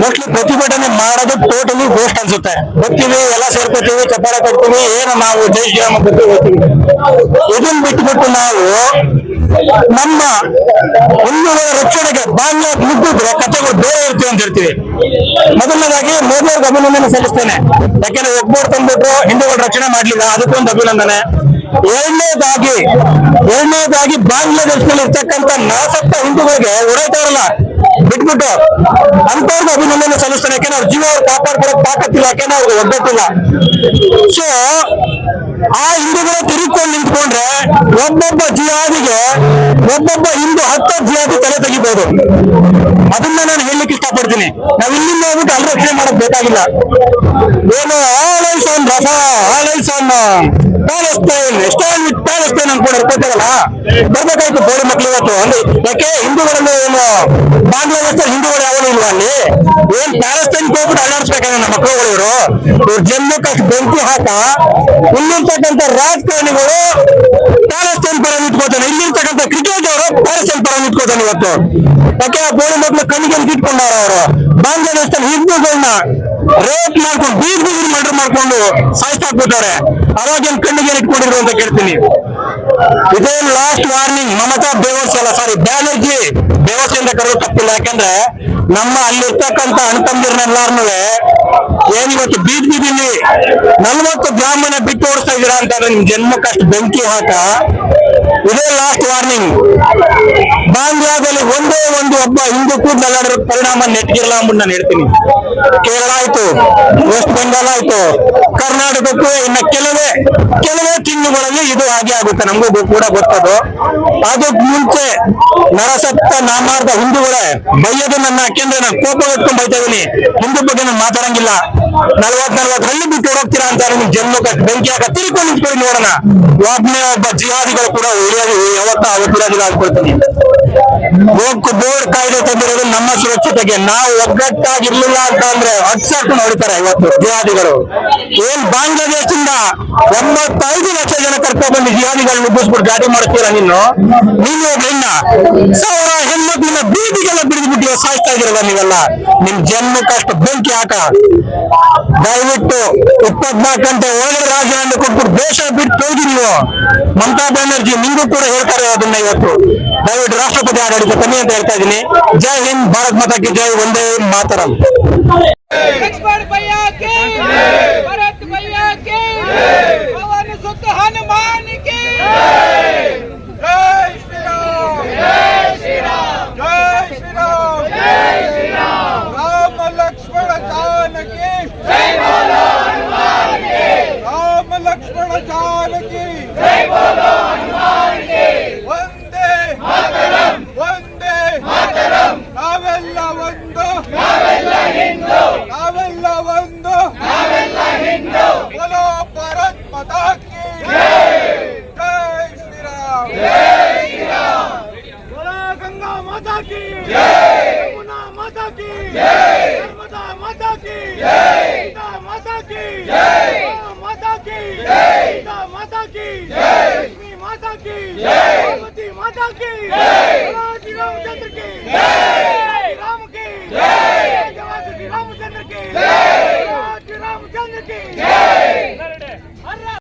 Mostly ಪ್ರತಿಭಟನೆ ಮಾಡೋದು totally ghost ಅನ್ಸುತ್ತೆ. ಬರ್ತೀವಿ, ಎಲ್ಲ ಸೇರ್ಕೋತೀವಿ ಚಪ್ಪಾಳ ಕೊಡ್ತೀವಿ ಏನು ನಾವು ಜೈ ಶ್ರೀರಾಮ ಬಿಟ್ಟು ಹೋಗ್ತೀವಿ. ಇದನ್ನ ಬಿಟ್ಟುಬಿಟ್ಟು ನಾವು ನಮ್ಮ ಒಂದೂರ ರಕ್ಷಣೆಗೆ ಬಾಲ್ಯ ಮುಗ್ಗಿದ್ರೆ ಕಥೆಗಳು ಬೇರೆ ಇರ್ತೀವಿ ಅಂತ ಹೇಳ್ತೀವಿ. ಮೊದಲನೇದಾಗಿ ಮೋದಿಯವ್ರಿಗೆ ಅಭಿನಂದನೆ ಸಲ್ಲಿಸ್ತೇನೆ. ಯಾಕೆಂದ್ರೆ ಒಬ್ಬರು ತಂದ್ಬಿಟ್ಟು ಹಿಂದೂಗಳ ರಕ್ಷಣೆ ಮಾಡ್ಲಿಲ್ಲ ಅದಕ್ಕೊಂದು ಅಭಿನಂದನೆ. ಎರಡನೇದಾಗಿ ಎರಡನೇದಾಗಿ ಬಾಂಗ್ಲಾದೇಶದಲ್ಲಿ ಇರ್ತಕ್ಕಂಥ ನಾಸಕ್ತ ಹಿಂದೂಗಳಿಗೆ ಓಡಾಡ್ತಾರಲ್ಲ ಬಿಟ್ಬಿಟ್ಟು ಅಂತವ್ರಿಗೆ ಅಭಿನಂದನೆ ಸಲ್ಲಿಸ್ತಾರೆ. ಯಾಕೆಂದ್ರೆ ಅವ್ರ ಜೀವ ಅವ್ರು ಕಾಪಾಡ್ಕೊಳಕ್ ತಾಕತ್ತಿಲ್ಲ, ಯಾಕೆಂದ್ರೆ ಅವ್ರಿಗೆ ಒಗ್ಗಟ್ಟಿಲ್ಲ. ಸೊ ಆ ಹಿಂದೂಗಳ ತಿರುಕೊಂಡು ನಿಂತ್ಕೊಂಡ್ರೆ ಒಬ್ಬೊಬ್ಬ ಜಿಯಾದಿಗೆ ಒಬ್ಬೊಬ್ಬ ಹಿಂದೂ ಹತ್ತು ಜಿಯಾದಿ ತಲೆ ತೆಗಿಬಹುದು ಅದನ್ನ ನಾನು ಹೇಳಲಿಕ್ಕೆ ಇಷ್ಟಪಡ್ತೀನಿ. ನಾವು ಇಲ್ಲಿಂದ ಹೋಗ್ಬಿಟ್ಟು ಅಲ್ಲಿ ರಕ್ಷಣೆ ಮಾಡಕ್ ಬೇಕಾಗಿಲ್ಲ. ಏನು? All eyes on Rafah eyes on Palestine stand with Palestine ಅನ್ಕೊಂಡು ಹರ್ಕೊತಾರಲ್ಲ ಬರ್ಬೇಕಾಯ್ತು ಬೇರೆ ಮಕ್ಳು ಇವತ್ತು. ಅಲ್ಲಿ ಯಾಕೆ ಹಿಂದೂಗಳನ್ನ ಏನು, ಬಾಂಗ್ಲಾದೇಶ ಹಿಂದೂಗಳು ಯಾವಾಗ ಇಲ್ವಾ ಅಲ್ಲಿ? ಏನ್ ಪ್ಯಾಲೆಸ್ತೈನ್ ಹೋಗ್ಬಿಟ್ಟು ಅಳ್ಳಾಡ್ಸ್ಬೇಕಾದ್ರೆ ನಮ್ಮ ಮಕ್ಕಳು ಇವರು? ಇವ್ರು ಜಮ್ಮಕ್ಕೆ ಅಷ್ಟು ಬೆಂಕಿ ಹಾಕ ಇಲ್ಲಿರ್ತಕ್ಕಂಥ ರಾಜಕಾರಣಿಗಳು ಪ್ಯಾಲೆಸ್ತೈನ್ ಪರ ನಿಂತ್ಕೋತಾನೆ ಇಲ್ಲಿರ್ತಕ್ಕಂಥ ಕ್ರಿಕೆಟ್ ಅವರು ಪ್ಯಾಲೆಸ್ತೈನ್ ಪರ ನಿಂತ್ಕೋತಾನೆ ಇವತ್ತು. ಯಾಕೆ ಬೇರೆ ಮಕ್ಳು ಕಣ್ಣಿಗೆ ಇಟ್ಕೊಂಡಾರ ಅವರು ಬಾಂಗ್ಲಾದೇಶದಲ್ಲಿ ಹಿಂದೂಗಳನ್ನ ರೇಪ್ ಮಾಡ್ಕೊಂಡು ಬೀದ್ ಬೀದಿ ಮರ್ಡರ್ ಮಾಡ್ಕೊಂಡು ಸಾಯಿಸ್ತಾಕ್ಬಿಟ್ಟಾರೆ ಅವಾಗೇನ್ ಕಣ್ಣಿಗೆ ಇಟ್ಕೊಂಡಿರು ಅಂತ ಕೇಳ್ತೀನಿ. ಇದೇ ಲಾಸ್ಟ್ ವಾರ್ನಿಂಗ್ ಮಮತಾ ಬೇವರ್ಸ್ ಅಲ್ಲ ಸಾರಿ ಬ್ಯಾನರ್ಜಿ ಬೇವರ್ಸ್ ಅಂತ ಕರೆಯೋದು ತಪ್ಪಿಲ್ಲ. ಯಾಕಂದ್ರೆ ನಮ್ಮ ಅಲ್ಲಿರ್ತಕ್ಕಂಥ ಅಣ್ತಂದಿರನ್ನೆಲ್ಲಾರ್ನು ಏನ್ ಇವತ್ತು ಬೀದ್ ಬಿದ್ದೀನಿ ನಲ್ವತ್ತು ಗ್ರಾಮನ ಬಿಟ್ಟು ಓಡಿಸ್ತಾ ಇದೀರಾ ಅಂತ ನಿಮ್ ಜನ್ಮಕ್ಕಷ್ಟು ಬೆಂಕಿ ಹಾಕ. ಇದೇ ಲಾಸ್ಟ್ ವಾರ್ನಿಂಗ್ ಬಾಂಗ್ಲಾದಲ್ಲಿ ಒಂದೇ ಒಂದು ಒಬ್ಬ ಹಿಂದೂ ಕೂಡ ನಗಾಡಿರೋ ಪರಿಣಾಮ ನೆಟ್ಗಿರಲ್ಲ ಅಂದ್ಬಿಟ್ಟು ನಾನು ಹೇಳ್ತೀನಿ. ಕೇರಳ ಆಯ್ತು ವೆಸ್ಟ್ ಬೆಂಗಾಲ್ ಆಯ್ತು, ಕರ್ನಾಟಕಕ್ಕೂ ಇನ್ನು ಕೆಲವೇ ಕೆಲವೇ ತಿಂಗಳುಗಳಲ್ಲಿ ಇದು ಹಾಗೆ ಆಗುತ್ತೆ. ನಮಗೂ ಕೂಡ ಗೊತ್ತದು. ಅದಕ್ಕೆ ಮುಂಚೆ ನರಸತ್ತ ನಾಮಾರ್ಧ ಹಿಂದೂಗಳೇ ಬೈಯೋದು ನನ್ನ ಯಾಕೆಂದ್ರೆ ನಾನು ಕೋಪ ಹೊತ್ಕೊಂಡು ಬೈತಾ ಹಿಂದೂ ಬಗ್ಗೆ ನಾನು ಮಾತಾಡಂಗಿಲ್ಲ. ನಲ್ವತ್ ನಲ್ವತ್ ಹಳ್ಳಿ ಬಿಟ್ಟು ಹೋಗ್ತೀರಾ ಅಂತ ನಿಮ್ ಜನ್ಮಕ್ಕೆ ಬೆಂಕಿ ಹಾಕ ತಿಳ್ಕೊಂಡು ನಿಂತ್ಕೊಳ್ಳಿ ನೋಡೋಣ ಒಬ್ಬನೇ ಒಬ್ಬ ಜಿಹಾದಿಗಳು ಕೂಡ ಯಾವತ್ತ ಅವತ್ತಿರೋದಿಲ್ಲ ಅನ್ಕೊಳ್ತೀನಿ ಬೋರ್ಡ್ ಕಾಯ್ದೆ ತಂದಿರೋದು ನಮ್ಮ ಸುರಕ್ಷತೆಗೆ ನಾವು ಒಗ್ಗಟ್ಟಾಗಿರ್ಲಿಲ್ಲ ಅಂತ ಅಂದ್ರೆ ಹಚ್ಚಾಕೊಂಡು ಹೊಡಿತಾರೆ ಇವತ್ತು ಜಿಹಾದಿಗಳು. ಏನ್ ಬಾಂಗ್ಲಾದೇಶದಿಂದ ಎಂಬತ್ತೈದು ಲಕ್ಷ ಜನ ಕರ್ಕೊಂಡು ಬಂದು ಜಿಹಾದಿಗಳು ನುಗ್ಗಿಸ್ಬಿಟ್ಟು ಗಾಡಿ ಮಾಡ್ತೀರಾ ನೀನು? ನೀನ್ ಒಬ್ಬ ನಿನ್ನ ಸಾವಿರ ಹೆಣ್ಮಕ್ಳನ್ನ ಬೀದಿಗೆಲ್ಲ ಬಿಡಿದ್ಬಿಟ್ಟು ಸಾಯ್ತಾ ಇದಿರಲ್ಲ ನೀವೆಲ್ಲ? ನಿಮ್ ಜನ್ಮಕ್ಕಷ್ಟು ಬೆಂಕಿ ಹಾಕ. ದಯವಿಟ್ಟು ಇಪ್ಪತ್ನಾಲ್ಕು ಗಂಟೆ ಒಳಗೆ ರಾಜೀನಾಮೆ ಕೊಟ್ಬಿಟ್ಟು ದೇಶ ಬಿಟ್ಟು ಹೋಗಿ ನೀವು. ಮಮತಾ ಬ್ಯಾನರ್ಜಿ ನಿಮಗೂ ಕೂಡ ಹೇಳ್ತಾರೆ ಅದನ್ನ ಇವತ್ತು. ದಯವಿಟ್ಟು ರಾಷ್ಟ್ರಪತಿ ಆಡಳಿತ ಕಮ್ಮಿ ಅಂತ ಹೇಳ್ತಾ ಇದ್ದೀನಿ. ಜೈ ಹಿಂದ್ ಭಾರತ್ ಕಿ ಜೈ ಒಂದೇ ಮಾತರಂ माता की जय यमुना माता की जय नर्मदा माता की जय गीता माता की जय माता की जय गीता माता की जय लक्ष्मी माता की जय पार्वती माता की जय श्री रामचंद्र की जय राम की जय जवान श्री रामचंद्र की